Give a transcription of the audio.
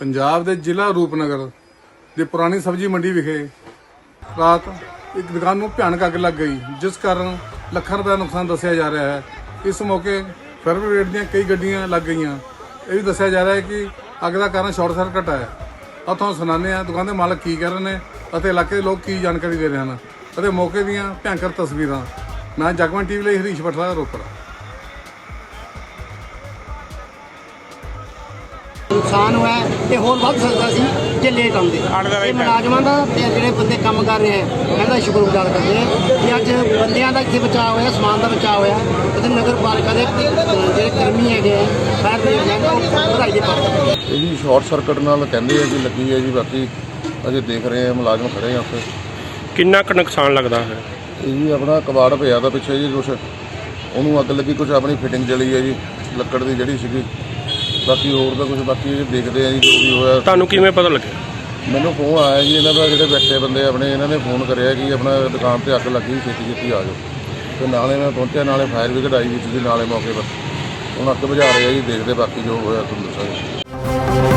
ਪੰਜਾਬ ਦੇ ਜ਼ਿਲ੍ਹਾ ਰੂਪਨਗਰ ਦੇ ਪੁਰਾਣੀ ਸਬਜ਼ੀ ਮੰਡੀ ਵਿਖੇ ਰਾਤ ਇੱਕ ਦੁਕਾਨ ਨੂੰ ਭਿਆਨਕ ਅੱਗ ਲੱਗ ਗਈ, ਜਿਸ ਕਾਰਨ ਲੱਖਾਂ ਰੁਪਏ ਦਾ ਨੁਕਸਾਨ ਦੱਸਿਆ ਜਾ ਰਿਹਾ ਹੈ। ਇਸ ਮੌਕੇ ਫਾਇਰ ਬ੍ਰਿਗੇਡ ਦੀਆਂ ਕਈ ਗੱਡੀਆਂ ਲੱਗ ਗਈਆਂ। ਇਹ ਵੀ ਦੱਸਿਆ ਜਾ ਰਿਹਾ ਹੈ ਕਿ ਅੱਗ ਦਾ ਕਾਰਨ ਸ਼ਾਰਟ ਸਰਕਟ ਹੈ। ਆਹ ਤੁਹਾਨੂੰ ਸੁਣਾਉਂਦੇ ਆ ਦੁਕਾਨ ਦੇ ਮਾਲਕ ਕੀ ਕਰ ਰਹੇ ਨੇ ਅਤੇ ਇਲਾਕੇ ਦੇ ਲੋਕ ਕੀ ਜਾਣਕਾਰੀ ਦੇ ਰਹੇ ਹਨ। ਅਤੇ ਮੌਕੇ ਦੀਆਂ ਭਿਆਨਕ ਤਸਵੀਰਾਂ। ਮੈਂ ਜਗਮਨ ਟੀਵੀ ਲਈ ਹਰੀਸ਼ ਪਟਲਾ ਰੋਪੜ। ਨੁਕਸਾਨ ਹੋਇਆ ਤੇ ਹੋਰ ਵੱਧ ਸਕਦਾ ਸੀ ਜੇ ਲੇਟ ਆਉਂਦੇ। ਇਹ ਮੁਲਾਜ਼ਮਾਂ ਦਾ ਤੇ ਜਿਹੜੇ ਬੰਦੇ ਕੰਮ ਕਰ ਰਹੇ ਆ ਇਹਨਾਂ ਦਾ ਸ਼ੁਕਰਗੁਜ਼ਾਰ ਕਰਦੇ ਆ ਕਿ ਅੱਜ ਬੰਦਿਆਂ ਦਾ ਇੱਥੇ ਬਚਾਅ ਹੋਇਆ ਸਮਾਨ ਦਾ ਬਚਾਅ ਹੋਇਆ। ਤੇ ਨਗਰ ਪਾਲਿਕਾ ਦੇ ਜਿਹੜੇ ਕਰਮੀ ਹੈਗੇ ਆ ਫਾਇਰ ਬ੍ਰਿਗੇਡ ਦੇ ਉਹ ਵਧਾਈ ਦੇ ਪਾत्र ਇਹ ਜੀ ਸ਼ਾਰਟ ਸਰਕਟ ਨਾਲ ਕਹਿੰਦੇ ਆ ਜੀ ਲੱਗੀ ਹੈ ਜੀ ਬਾਕੀ ਅਜੇ ਦੇਖ ਰਹੇ ਆ ਮੁਲਾਜ਼ਮ ਖੜੇ ਆ ਉੱਥੇ। ਕਿੰਨਾ ਕੁ ਨੁਕਸਾਨ ਲੱਗਦਾ ਹੈ? ਇਹ ਜੀ ਆਪਣਾ ਕਬਾੜ ਪਿਆ ਦਾ ਪਿੱਛੇ ਜੀ ਕੁਛ ਉਹਨੂੰ ਅੱਗ ਲੱਗੀ ਕੁਛ ਆਪਣੀ ਫਿਟਿੰਗ ਜਲੀ ਹੈ ਜੀ ਲੱਕੜ ਦੀ ਜਿਹੜੀ ਸੀਗੀ। ਬਾਕੀ ਹੋਰ ਤਾਂ ਕੁਝ ਬਾਕੀ ਇਹ ਦੇਖਦੇ ਆ ਜੀ ਜੋ ਵੀ ਹੋਇਆ। ਤੁਹਾਨੂੰ ਕਿਵੇਂ ਪਤਾ ਲੱਗਿਆ? ਮੈਨੂੰ ਫੋਨ ਆਇਆ ਜੀ ਇਹਨਾਂ ਦਾ ਜਿਹੜੇ ਬੈਠੇ ਬੰਦੇ ਆਪਣੇ ਇਹਨਾਂ ਨੇ ਫੋਨ ਕਰਿਆ ਕਿ ਆਪਣਾ ਦੁਕਾਨ ਤੇ ਅੱਗ ਲੱਗੀ ਛੇਤੀ ਛੇਤੀ ਆ ਜਾਓ। ਤੇ ਨਾਲੇ ਮੈਂ ਪਹੁੰਚਿਆ ਨਾਲੇ ਫਾਇਰ ਬ੍ਰਿਗੇਡ ਆਈ ਵੀ ਸੀ ਨਾਲੇ ਮੌਕੇ ਪਰ। ਹੁਣ ਅੱਗ ਬੁਝਾ ਰਹੇ ਆ ਜੀ ਦੇਖਦੇ ਬਾਕੀ ਜੋ ਹੋਇਆ ਤੁਹਾਨੂੰ ਦੱਸਾਂਗੇ।